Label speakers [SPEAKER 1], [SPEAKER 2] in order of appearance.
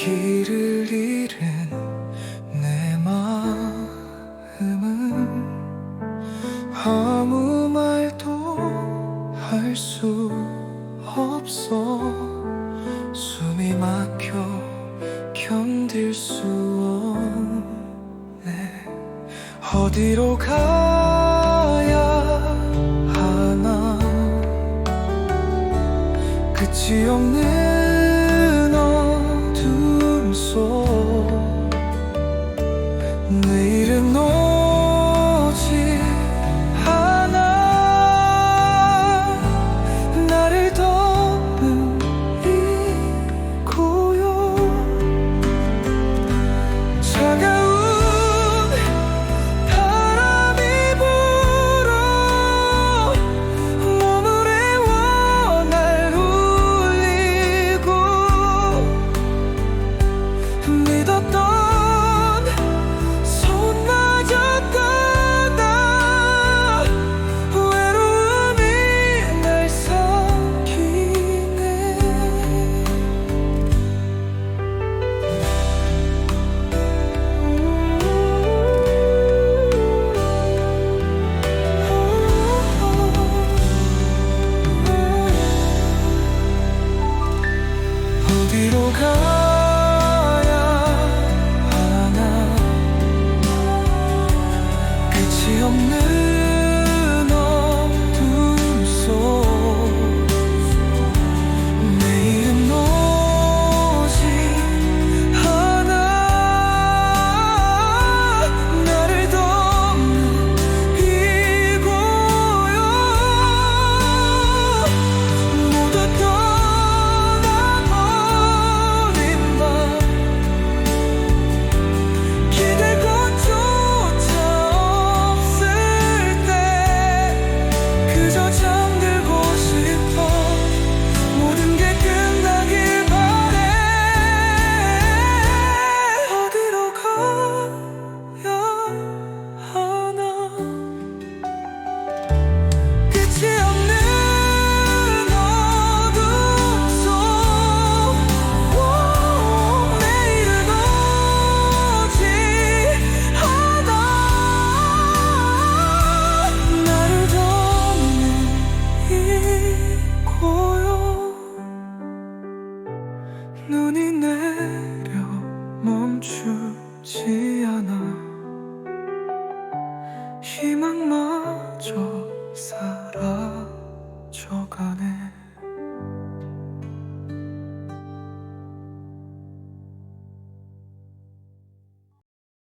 [SPEAKER 1] 길을 잃은 내 마음은 아무 말도 할 수 없어. 숨이 막혀 견딜 수 없네. 어디로 가야 하나? 끝이 없는 믿었던 손마저 떠나 외로움이 날 삼키네 눈이 내려 멈추지 않아. 희망마저 사